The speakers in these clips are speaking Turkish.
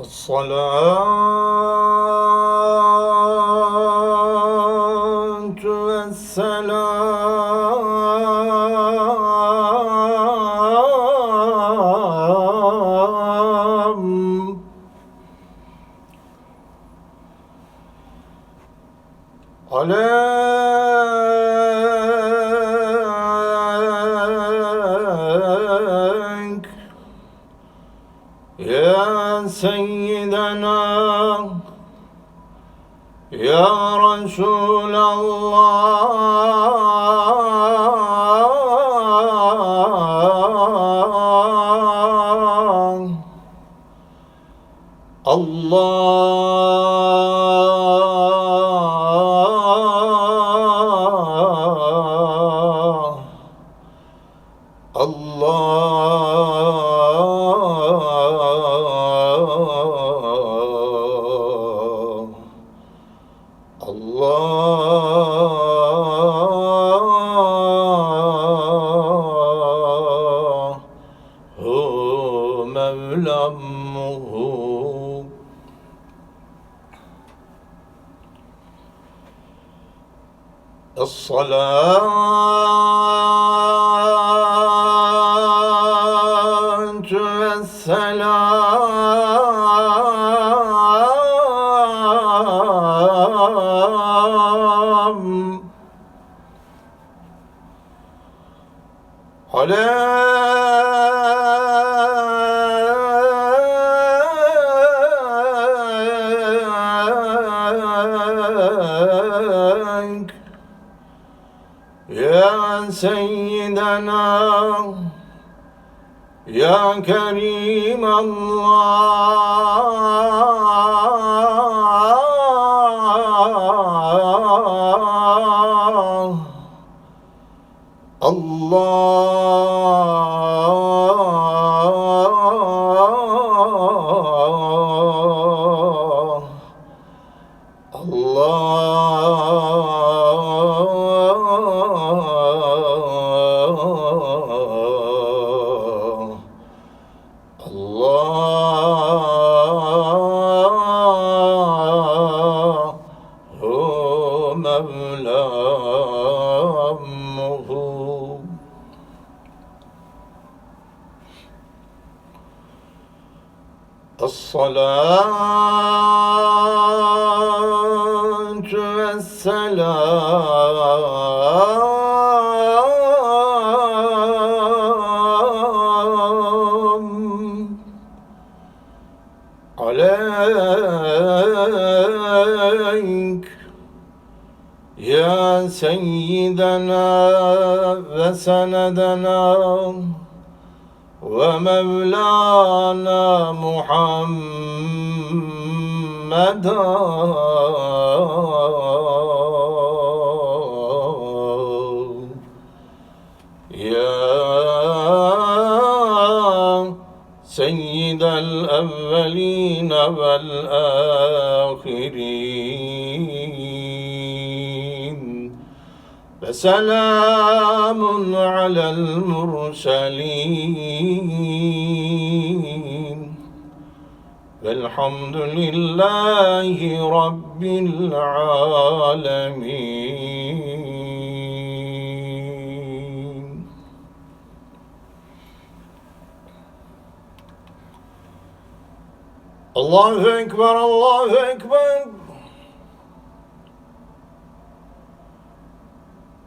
الصلاة والسلام عليك يا سيدنا يا كريم الله الله وسندنا ومولانا محمدا يا سيد الأولين والآخرين. فسلام على المرسلين والحمد لله رب العالمين الله أكبر الله أكبر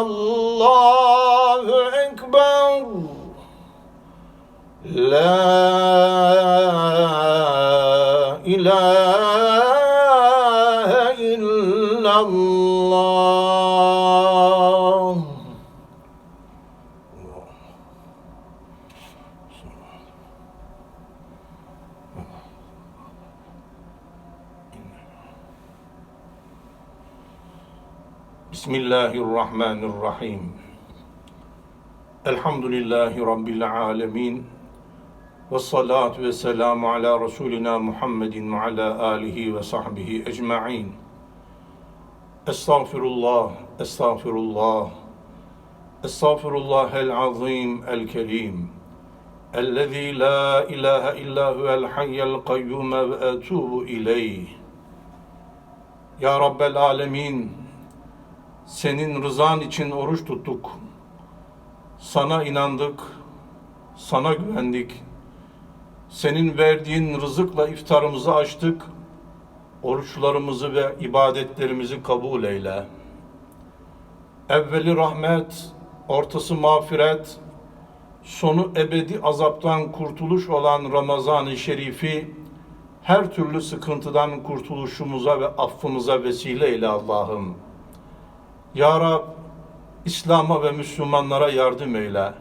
Allahu Ekber. La ilahe illallah. Bismillahirrahmanirrahim. Elhamdülillahi Rabbil alemin. Ve salatu ve selamu ala Resulina Muhammedin ve ala alihi ve sahbihi ecma'in. Estağfirullah, estağfirullah. Estağfirullah el azim el kerim. Ellezî la ilahe illa huvel hayyel kayyume ve etubu ileyh. Ya Rabbel alemin, senin rızan için oruç tuttuk. Sana inandık, sana güvendik. Senin verdiğin rızıkla iftarımızı açtık. Oruçlarımızı ve ibadetlerimizi kabul eyle. Evveli rahmet, ortası mağfiret, sonu ebedi azaptan kurtuluş olan Ramazan-ı Şerif'i her türlü sıkıntıdan kurtuluşumuza ve affımıza vesile eyle Allah'ım. Ya Rab, İslam'a ve Müslümanlara yardım eyle.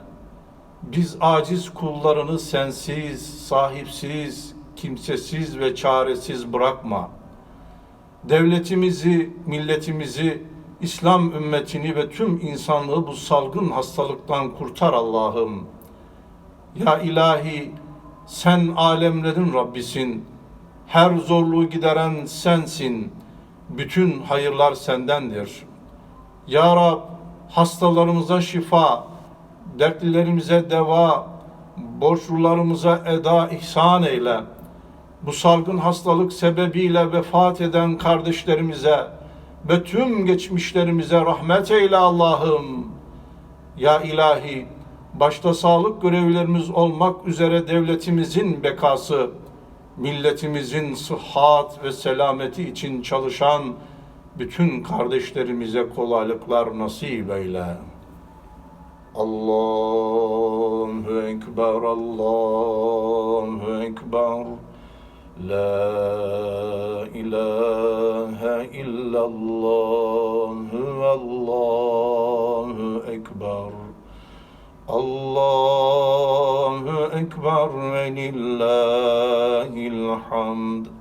Biz aciz kullarını sensiz, sahipsiz, kimsesiz ve çaresiz bırakma. Devletimizi, milletimizi, İslam ümmetini ve tüm insanlığı bu salgın hastalıktan kurtar Allah'ım. Ya ilahi, sen alemlerin Rabbisin. Her zorluğu gideren sensin. Bütün hayırlar sendendir. Ya Rab, hastalarımıza şifa, dertlilerimize deva, borçlularımıza eda ihsan eyle. Bu salgın hastalık sebebiyle vefat eden kardeşlerimize ve tüm geçmişlerimize rahmet eyle Allah'ım. Ya ilahi, başta sağlık görevlilerimiz olmak üzere devletimizin bekası, milletimizin sıhhat ve selameti için çalışan bütün kardeşlerimize kolaylıklar nasip eyle. Allahu Ekber, Allahu Ekber. La ilahe illallah, Allahu Ekber. Allahu Ekber ve lillahil hamd.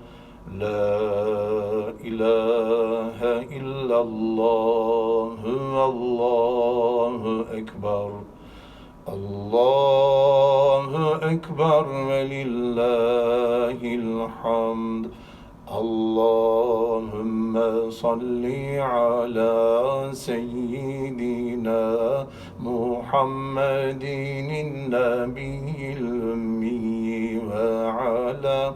La ilahe illallah, Allahu Ekber. Allahu Ekber ve lillahil hamd. Allahümme salli ala seyyidina Muhammedin nebiyil ümmi ve ala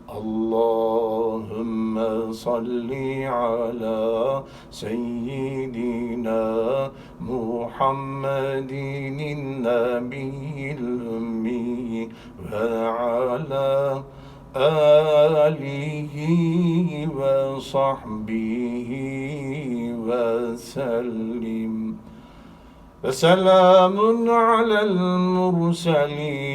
اللهم صل على سيدنا محمد النبي الأمي وعلى آله وصحبه وسلم. وسلام على المرسلين.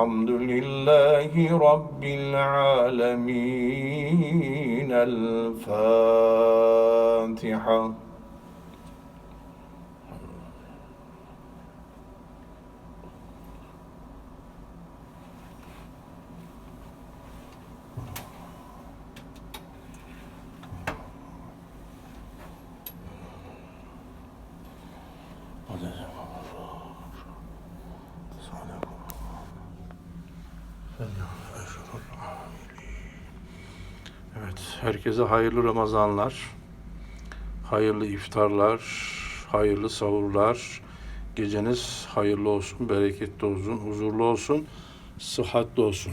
والحمد لله رب العالمين الفاتحة Evet, herkese hayırlı Ramazanlar, hayırlı iftarlar, hayırlı sahurlar. Geceniz hayırlı olsun, bereketli olsun, huzurlu olsun, sıhhatli olsun.